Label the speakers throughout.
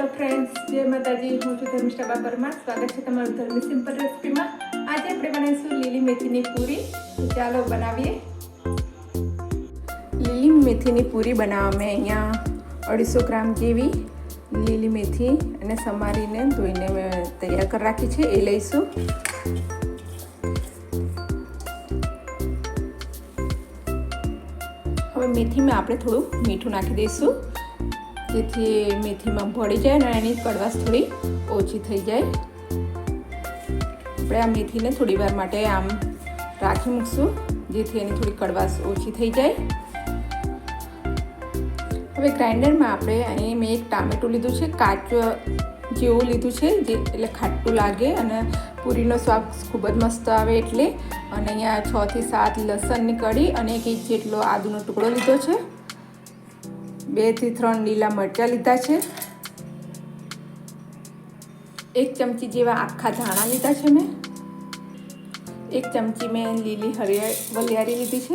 Speaker 1: Hello friends જય માતાજી. હું છું ધર્મિષ્ઠા બાબરમાં. સ્વાગત છે તમારું ધર્મી સિમ્પલ રેસીપીમાં. આજે આપણે બનાવીશું લીલી મેથીની પૂરી. ચાલો બનાવીએ. લીલી મેથીની પૂરી બનાવવા મેં અહીંયા અઢીસો ગ્રામ જેવી લીલી મેથી અને સમારીને ધોઈને મેં તૈયાર કરી રાખી છે. એ લઈશું. હવે મેથીમાં આપણે થોડું મીઠું નાખી દઈશું. જેથી મેથીમાં ભળી જાય અને એની કડવાશ થોડી ઓછી થઈ જાય. આપણે આ મેથીને થોડી વાર માટે આમ રાખી મૂકશું, જેથી એની થોડી કડવાશ ઓછી થઈ જાય. હવે ગ્રાઇન્ડરમાં આપણે અહીં મેં એક ટામેટું લીધું છે, કાચું જેવું લીધું છે, જે એટલે ખાટું લાગે અને પૂરીનો સ્વાદ ખૂબ જ મસ્ત આવે એટલે. અને અહીંયા છથી સાત લસણની કઢી અને એક ઇંચ જેટલો આદુનો ટુકડો લીધો છે. બેથી ત્રણ લીલા મરચાં લીધા છે. એક ચમચી જેવા આખા ધાણા લીધા છે મેં. એક ચમચી મેં લીલી હરિયા વલિયારી લીધી છે.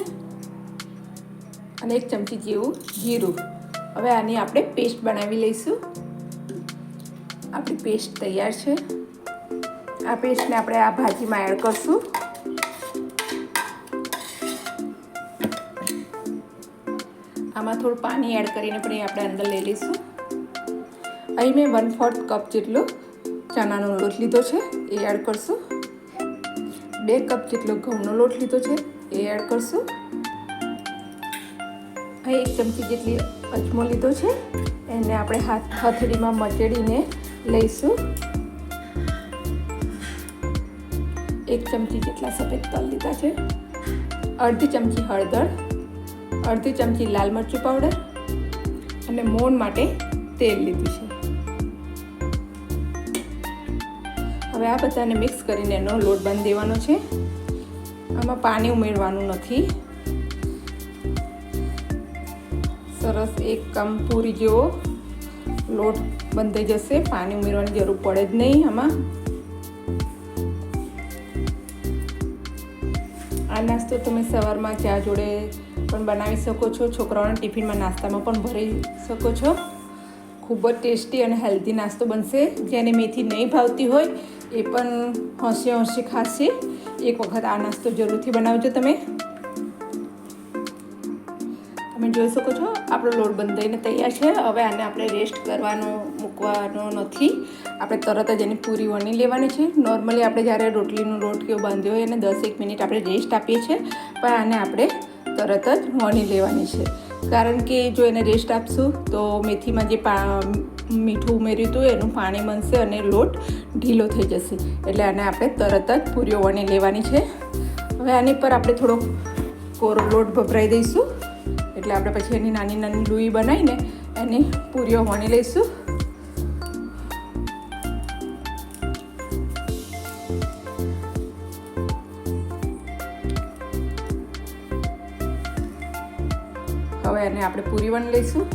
Speaker 1: અને એક ચમચી જેવું જીરું. હવે આની આપણે પેસ્ટ બનાવી લઈશું. આપણી પેસ્ટ તૈયાર છે. આ પેસ્ટને આપણે આ ભાજીમાં એડ કરશું. આમાં થોડું પાણી એડ કરીને પણ આપણે અંદર લઈ લઈશું. અહીં મેં વન ફોર્થ કપ જેટલો ચણાનો લોટ લીધો છે, એ એડ કરશું. બે કપ જેટલો ઘઉંનો લોટ લીધો છે, એ એડ કરશું. અહીં એક ચમચી જેટલી અજમો લીધો છે, એને આપણે હાથ, હથડીમાં મચડીને લઈશું. એક ચમચી જેટલા સફેદ તલ લીધા છે, અડધી ચમચી હળદર. અડધી ચમચી લાલ મરચું પાવડર અને મોણ માટે તેલ લીધું છે. હવે આ બધાને મિક્સ કરીને એનો લોટ બાંધી દેવાનો છે. આમાં પાણી ઉમેરવાનું નથી. સરસ એક કામ પૂરી જેવો લોટ બંધાઈ જશે. પાણી ઉમેરવાની જરૂર પડે જ નહીં આમાં. આ નાસ્તો તમે સવારમાં ચા જોડે પણ બનાવી શકો છો. છોકરાઓના ટિફિનમાં નાસ્તામાં પણ ભરી શકો છો. ખૂબ જ ટેસ્ટી અને હેલ્ધી નાસ્તો બનશે. જેને મેથી નહીં ભાવતી હોય, એ પણ હોંશે હોંશે ખાશે. એક વખત આ નાસ્તો જરૂરથી બનાવજો તમે. તમે જોઈ શકો છો, આપણો લોટ બંધાઈને તૈયાર છે. હવે આને આપણે રેસ્ટ કરવાનો, મૂકવાનો નથી. આપણે તરત જ એની પૂરી વણી લેવાની છે. નોર્મલી આપણે જ્યારે રોટલીનો લોટ કેવો બાંધ્યો હોય એને દસ એક મિનિટ આપણે રેસ્ટ આપીએ છીએ. પણ આને આપણે તરત જ વણી લેવાની છે. કારણ કે જો એને રેસ્ટ આપશું, તો મેથીમાં જે પા, મીઠું ઉમેર્યું હતું, એનું પાણી બનશે અને લોટ ઢીલો થઈ જશે. એટલે આને આપણે તરત જ પૂરીઓ વણી લેવાની છે. હવે આની પર આપણે થોડો કોરો લોટ ભભરાઈ દઈશું. એટલે આપણે પછી એની નાની નાની લુઈ બનાવીને એની પૂરીઓ વણી લઈશું. હવે એને આપણે પૂરી વણ લઈશું.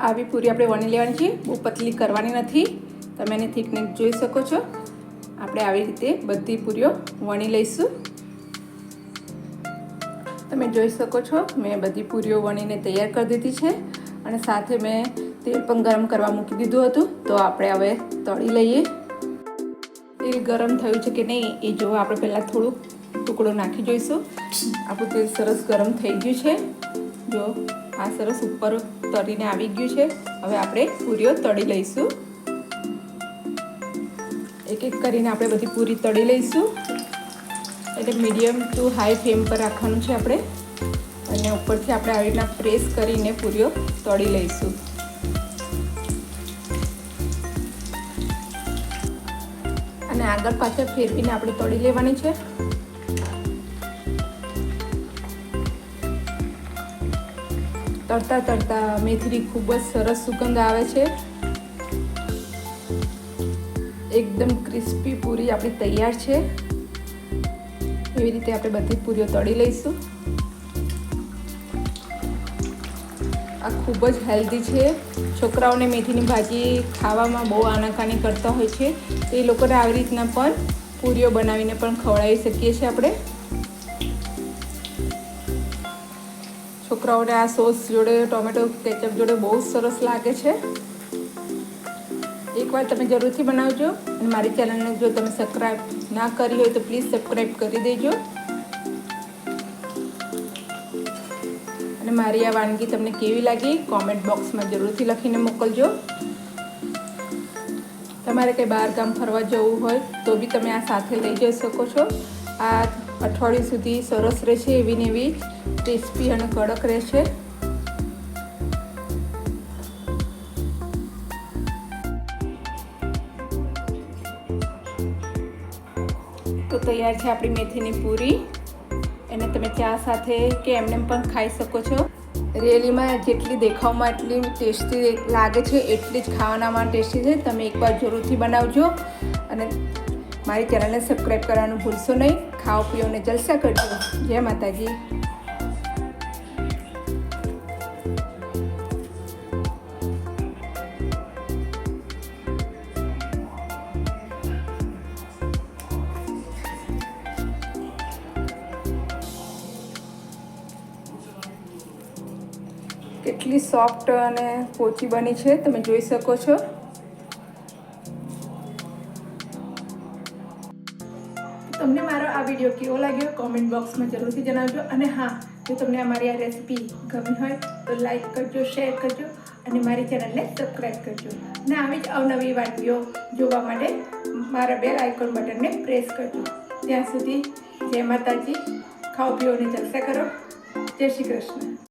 Speaker 1: આવી પૂરી આપણે વણી લેવાની છે. બહુ પતલી કરવાની નથી. તમે એની થિકનેસ જોઈ શકો છો. આપણે આવી રીતે બધી પૂરીઓ વણી લઈશું. તમે જોઈ શકો છો, મેં બધી પૂરીઓ વણીને તૈયાર કરી દીધી છે અને સાથે મેં તેલ પણ ગરમ કરવા મૂકી દીધું હતું. તો આપણે હવે તળી લઈએ. તેલ ગરમ થયું છે કે નહીં એ જોવા આપણે પહેલાં થોડુંક ટુકડો નાખી જોઈશું. આપણું તેલ સરસ ગરમ થઈ ગયું છે. જો આ સરસ ઉપર તળીને આવી ગયું છે. હવે આપણે પૂરીઓ તળી લઈશું. એક એક કરીને આપણે બધી પૂરી તળી લઈશું. એટલે મીડિયમ ટુ હાઈ ફ્લેમ પર રાખવાનું છે આપણે. અને ઉપરથી આપણે આવી રીતના પ્રેસ કરીને પૂરીઓ તળી લઈશું. અને આગળ પાછળ ફેરવીને આપણે તળી લેવાની છે. તળતા તળતા મેથીની ખૂબ જ સરસ સુગંધ આવે છે. એકદમ ક્રિસ્પી પૂરી આપણી તૈયાર છે. એવી રીતે આપણે બધી પૂરીઓ તળી લઈશું. આ ખૂબ જ હેલ્ધી છે. છોકરાઓને મેથીની ભાજી ખાવામાં બહુ આનાકાની કરતા હોય છે. એ લોકોને આવી રીતના પણ પૂરીઓ બનાવીને પણ ખવડાવી શકીએ છીએ આપણે. છોકરાઓને આ સોસ જોડે, ટોમેટો કેચઅપ જોડે બહુ સરસ લાગે છે. એકવાર તમે જરૂરથી બનાવજો અને મારી ચેનલને જો તમે સબસ્ક્રાઈબ ના કરી હોય તો પ્લીઝ સબસ્ક્રાઈબ કરી દેજો. અને મારી આ વાનગી તમને કેવી લાગી કોમેન્ટ બોક્સમાં જરૂરથી લખીને મોકલજો. તમારે કંઈ બહાર ગામ ફરવા જવું હોય તો બી તમે આ સાથે લઈ જઈ શકો છો. આ અઠવાડિયું સુધી સરસ રહેશે એવી ને એવી ટેસ્ટી અને કડક રહેશે. તો તૈયાર છે આપણી મેથીની પૂરી. એને તમે ચા સાથે કે એમને પણ ખાઈ શકો છો. રેલીમાં જેટલી દેખાવમાં એટલી ટેસ્ટી લાગે છે, એટલી જ ખાવાનામાં ટેસ્ટી છે. તમે એકવાર જરૂરથી બનાવજો. અને મારી ચેનલને સબસ્ક્રાઈબ કરવાનું ભૂલશો નહીં. ખાઓ, પીઓ જલસા કરજો. જય માતાજી. કેટલી સોફ્ટ અને પોચી બની છે, તમે જોઈ શકો છો. તમને મારો આ વીડિયો કેવો લાગ્યો? કોમેન્ટ બોક્સમાં જરૂરથી જણાવજો. અને હા, જો તમને અમારી આ રેસીપી ગમી હોય, તો લાઈક કરજો શેર કરજો, અને મારી ચેનલને સબસ્ક્રાઈબ કરજો. અને આવી જ અવનવી વાનગીઓ જોવા માટે મારા બેલ આઇકોન બટનને પ્રેસ કરજો. ત્યાં સુધી જય માતાજી. ખાઓ, પીઓ અને જલસા કરો. જય શ્રી કૃષ્ણ.